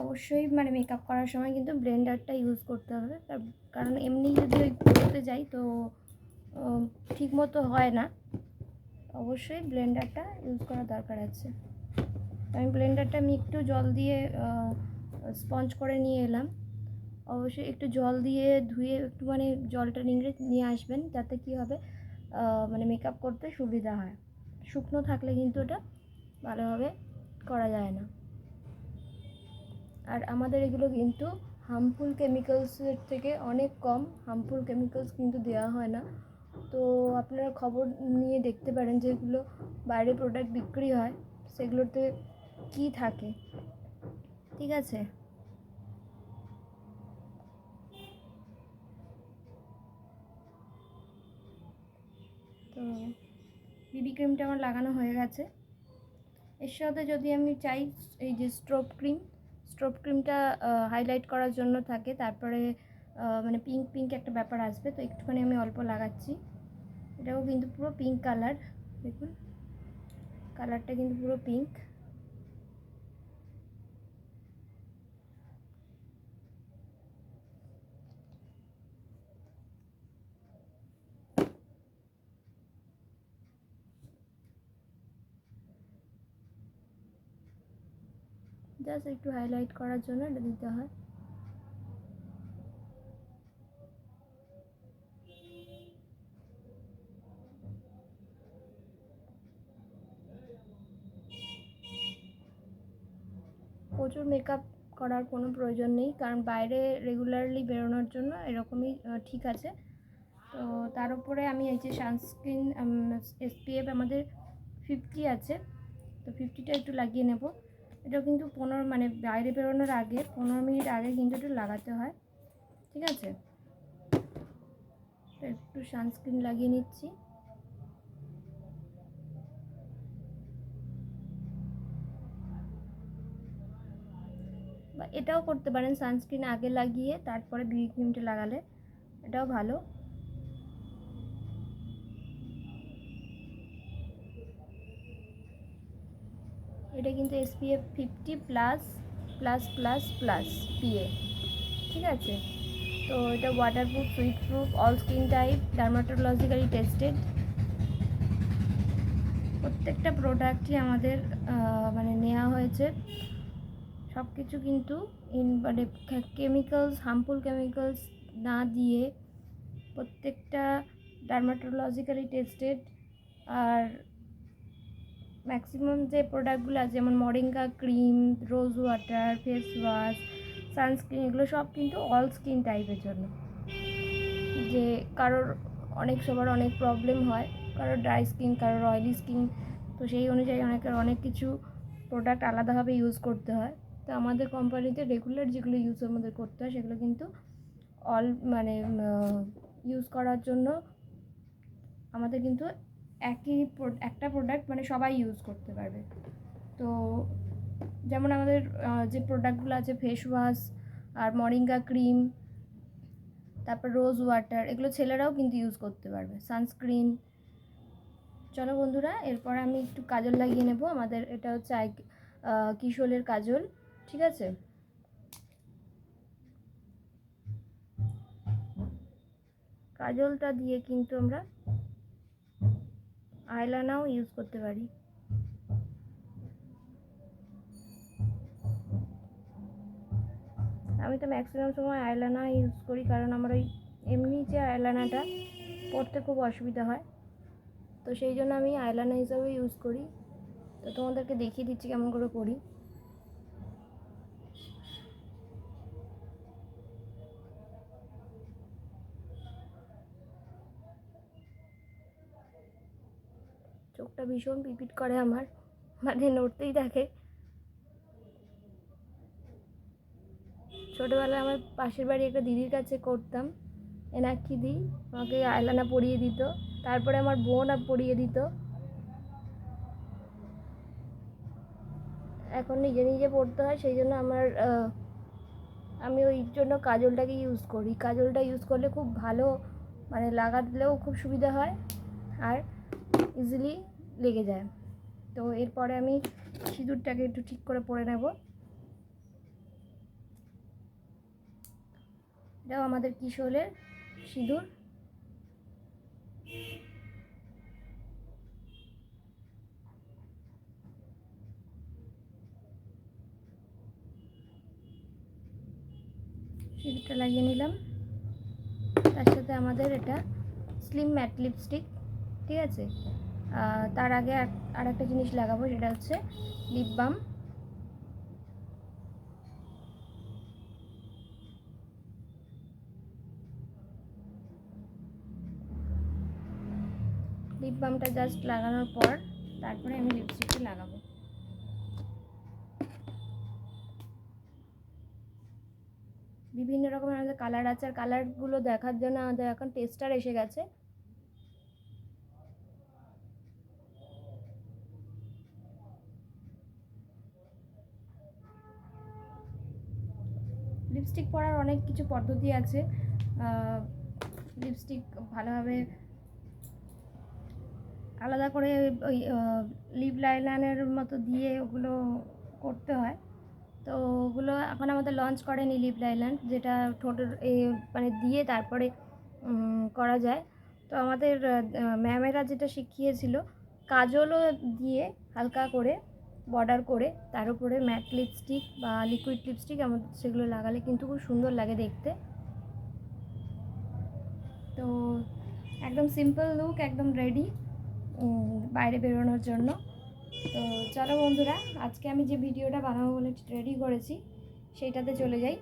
অবশ্যই মানে মেকআপ করার সময় কিন্তু ব্লেন্ডারটা ইউজ করতে হবে। কারণ এমনি যদি ওই করতে যাই তো ঠিক মতো হয় না। অবশ্যই ব্লেন্ডারটা ইউজ করা দরকার আছে। আমি ব্লেন্ডারটা আমি একটু জল দিয়ে স্পঞ্জ করে নিয়ে এলাম। অবশ্যই একটু জল দিয়ে ধুয়ে একটু মানে জলটা নিংড়ে নিয়ে আসবেন, যাতে কী হবে মানে মেকআপ করতে সুবিধা হয়। শুকনো থাকলে কিন্তু ওটা ভালোভাবে করা যায় না। আর আমাদের এগুলো কিন্তু হার্মফুল কেমিক্যালসের থেকে অনেক কম। হার্মফুল কেমিক্যালস কিন্তু দেওয়া হয় না। তো আপনারা খবর নিয়ে দেখতে পারেন যেগুলো বাইরে প্রোডাক্ট বিক্রি হয়, সেগুলোতে কী থাকে। ঠিক আছে? তো বিবি ক্রিমটা আমার লাগানো হয়ে গেছে। এর সাথে যদি আমি চাই, এই যে স্ট্রোব ক্রিম স্ট্রোব ক্রিমটা হাইলাইট করার জন্য থাকে। তারপরে মানে পিঙ্ক পিঙ্ক একটা ব্যাপার আসবে। তো একটুখানি আমি অল্প লাগাচ্ছি। এটাও কিন্তু পুরো পিঙ্ক কালার দেখুন। কালারটা কিন্তু পুরো পিঙ্ক জাস্ট একটু হাইলাইট করার জন্য এটা দিতে হয়। প্রচুর মেকআপ করার কোনো প্রয়োজন নেই, কারণ বাইরে রেগুলারলি বেরোনোর জন্য এরকমই ঠিক আছে। তো তার উপরে আমি এই যে সানস্ক্রিন এসপিএফ আমাদের ফিফটি আছে, তো ফিফটিটা একটু লাগিয়ে নেব। এটাও কিন্তু পনেরো মানে বাইরে বেরোনোর আগে পনেরো মিনিট আগে কিন্তু একটু লাগাতে হয়। ঠিক আছে? একটু সানস্ক্রিন লাগিয়ে নিচ্ছি। বা এটাও করতে পারেন, সানস্ক্রিন আগে লাগিয়ে তারপরে বিবি ক্রিমটা লাগালে। এটাও ভালো। এটা কিন্তু SPF fifty plus plus plus plus PA ঠিক আছে? তো এটা waterproof sweat proof all skin type dermatologically tested প্রত্যেকটা প্রোডাক্টই আমাদের মানে নেওয়া হয়েছে। সব কিছু কিন্তু ইন মানে কেমিক্যালস হার্মফুল কেমিক্যালস না দিয়ে প্রত্যেকটা ডার্মাটোলজিক্যালি টেস্টেড আর ম্যাক্সিমাম যে প্রোডাক্টগুলো আছে, যেমন moringa cream rose water face wash sunscreen এগুলো সব কিন্তু অল স্কিন টাইপের জন্য। যে কারোর অনেক সবার অনেক প্রবলেম হয়, কারোর ড্রাই স্কিন কারোর অয়েলি স্কিন তো সেই অনুযায়ী অনেকের অনেক কিছু প্রোডাক্ট আলাদাভাবে ইউজ করতে হয়। তো আমাদের কোম্পানিতে রেগুলার যেগুলো ইউজ আমাদের করতে হয়, সেগুলো কিন্তু অল মানে ইউজ করার জন্য আমাদের কিন্তু একই একটা প্রোডাক্ট মানে সবাই ইউজ করতে পারবে। তো যেমন আমাদের যে প্রোডাক্টগুলো আছে ফেস ওয়াশ আর মরিঙ্গা ক্রিম তারপর রোজ ওয়াটার এগুলো ছেলেরাও কিন্তু ইউজ করতে পারবে। সানস্ক্রিন চলো বন্ধুরা, এরপর আমি একটু কাজল লাগিয়ে নেব। আমাদের এটা হচ্ছে আই কিশোরের কাজল, ঠিক আছে? কাজলটা দিয়ে কিন্তু আমরা আইলানাও ইউজ করতে পারি। আমি তো ম্যাক্সিমাম সময় আইলানা ইউজ করি, কারণ আমার ওই এমনি যে আইলানাটা পড়তে খুব অসুবিধা হয়। তো সেই জন্য আমি আইলানা হিসাবে ইউজ করি। তো তোমাদেরকে দেখিয়ে দিচ্ছি কেমন করে করি। চোখটা ভীষণ পিপিট করে আমার। মানে নড়তেই থাকে। ছোটোবেলায় আমার পাশের বাড়ি একটা দিদির কাছে করতাম। এনাক্ষী দি আমাকে আয়লানা পরিয়ে দিত। তারপরে আমার বোন আর পরিয়ে দিত। এখন নিজে নিজে পড়তে হয়, সেই জন্য আমার আমি ওই জন্য কাজলটাকে ইউজ করি। কাজলটা ইউজ করলে খুব ভালো মানে লাগালেও খুব সুবিধা হয়। আর ইজিলি লেগে যায়। তো এরপরে আমি সিঁদুরটাকে একটু ঠিক করে পরে নেব। এটাও আমাদের কিশোরের সিঁদুর। সিঁদুরটা লাগিয়ে নিলাম। তার সাথে আমাদের এটা স্লিম ম্যাট লিপস্টিক ঠিক আছে? তার আগে আর একটা জিনিস লাগাবো, সেটা হচ্ছে লিপ বাম লিপ বামটা জাস্ট লাগানোর পর তারপরে আমি লিপস্টিকটা লাগাবো। বিভিন্ন রকমের আমাদের কালার আছে, আর কালারগুলো দেখার জন্য আমাদের এখন টেস্টার এসে গেছে। লিপস্টিক পরার অনেক কিছু পদ্ধতি আছে। লিপস্টিক ভালোভাবে আলাদা করে ওই লিপ লাইনারের মতো দিয়ে ওগুলো করতে হয়। তো ওগুলো এখন আমাদের লঞ্চ করেনি লিপ লাইনার যেটা ঠোঁটের মানে দিয়ে তারপরে করা যায়। তো আমাদের ম্যামেরা যেটা শিখিয়েছিল, কাজলও দিয়ে হালকা করে বর্ডার করে, তার উপরে ম্যাট লিপস্টিক বা লিকুইড লিপস্টিক আমাদের সেগুলো লাগালে কিন্তু খুব সুন্দর লাগে দেখতে। তো একদম সিম্পল লুক একদম রেডি বাইরে বেরোনোর জন্য। তো চলো বন্ধুরা, আজকে আমি যে ভিডিওটা বানাবো বলে রেডি করেছি, সেইটাতে চলে যাই।